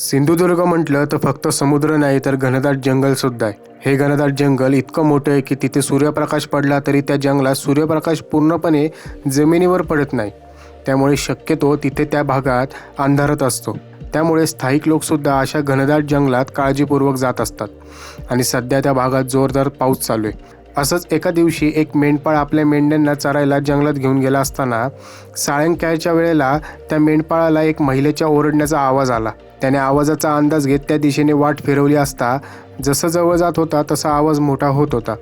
सिंधुदुर्ग म्हटलं तर फक्त समुद्र नाही तर घनदाट जंगल सुद्धा आहे. हे घनदाट जंगल इतकं मोठं आहे की तिथे सूर्यप्रकाश पडला तरी त्या जंगलात सूर्यप्रकाश पूर्णपणे जमिनीवर पडत नाही. त्यामुळे शक्यतो तिथे त्या भागात अंधारत असतो. त्यामुळे स्थायिक लोकसुद्धा अशा घनदाट जंगलात काळजीपूर्वक जात असतात. आणि सध्या त्या भागात जोरदार पाऊस चालू आहे. असंच एका दिवशी एक मेंढपाळ आपल्या मेंढ्यांना चरायला जंगलात घेऊन गेला असताना सायंकाळच्या वेळेला त्या मेंढपाळाला एक महिलेच्या ओरडण्याचा आवाज आला. त्याने आवाजाचा अंदाज घेत त्या दिशेने वाट फिरवली असता जसं जवळ जात होता तसा आवाज मोठा होत होता.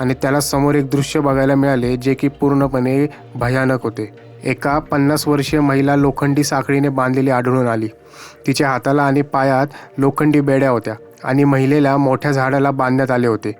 आणि त्याला समोर एक दृश्य बघायला मिळाले जे की पूर्णपणे भयानक होते. एका पन्नास वर्षीय महिला लोखंडी साखळीने बांधलेली आढळून आली. तिच्या हाताला आणि पायात लोखंडी बेड्या होत्या आणि महिलेला मोठ्या झाडाला बांधण्यात आले होते.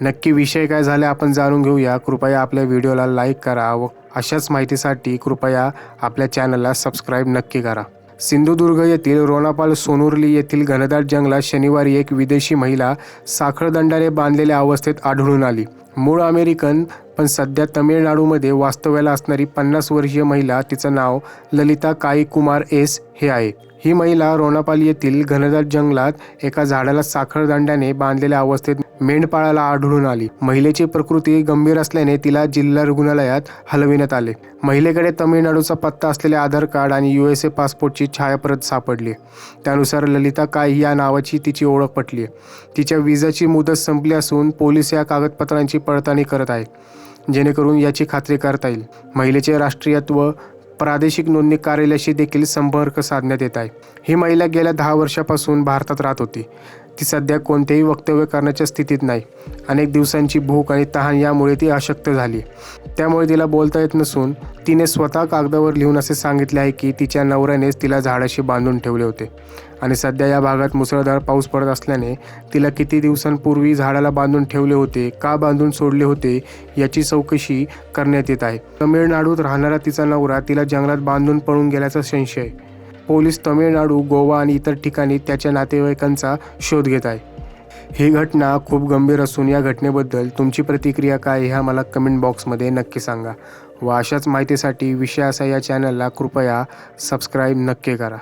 नक्की विषय काय झाले आपण जाणून घेऊया. कृपया आपल्या व्हिडिओला लाईक करा व अशाच माहितीसाठी कृपया आपल्या चॅनलला सबस्क्राईब नक्की करा. सिंधुदुर्ग येथील रोणापाल सोनुर्ली येथील घनदाट जंगलात शनिवारी एक विदेशी महिला साखळदंडाने बांधलेल्या अवस्थेत आढळून आली. मूळ अमेरिकन पण सध्या तमिळनाडूमध्ये वास्तव्याला असणारी पन्नास वर्षीय महिला तिचं नाव ललिता काई कुमार एस हे आहे. ही महिला रोणापाल येथील घनदाट जंगलात एका झाडाला साखळदंडाने बांधलेल्या अवस्थेत मेंढपाळाला आढळून आली. महिलेची प्रकृती गंभीर असल्याने तिला जिल्हा रुग्णालयात हलविण्यात आले. महिलेकडे तमिळनाडूचा पत्ता असलेले आधार कार्ड आणि यू एस ए पासपोर्टची छायाप्रत सापडली. त्यानुसार ललिता काय या नावाची तिची ओळख पटली. तिच्या विजाची मुदत संपली असून पोलीस या कागदपत्रांची पडताळणी करत आहे जेणेकरून याची खात्री करता येईल. महिलेचे राष्ट्रीयत्व प्रादेशिक नोंदणी कार्यालयाशी देखील संपर्क साधण्यात येत आहे. ही महिला गेल्या दहा वर्षापासून भारतात राहत होती. ती सध्या कोणतेही वक्तव्य करण्याच्या स्थितीत नाही. अनेक दिवसांची भूक आणि तहान यामुळे ती अशक्त झाली. त्यामुळे तिला बोलता येत नसून तिने स्वतः कागदावर लिहून असे सांगितले आहे की तिच्या नवऱ्यानेच तिला झाडाशी बांधून ठेवले होते. आणि सध्या या भागात मुसळधार पाऊस पडत असल्याने तिला किती दिवसांपूर्वी झाडाला बांधून ठेवले होते का बांधून सोडले होते याची चौकशी करण्यात येत आहे. तमिळनाडूत राहणारा तिचा नवरा तिला जंगलात बांधून पळून गेल्याचा संशय आहे पोलीस तमिळनाडू गोवा आणि इतर ठिकाणी त्याच्या नातेवाईकांचा शोध घेत आहे. ही घटना खूप गंभीर असून या घटनेबद्दल तुमची प्रतिक्रिया काय ह्या मला कमेंट बॉक्समध्ये नक्की सांगा. व अशाच माहितीसाठी विषय असा या चॅनलला कृपया सबस्क्राईब नक्की करा.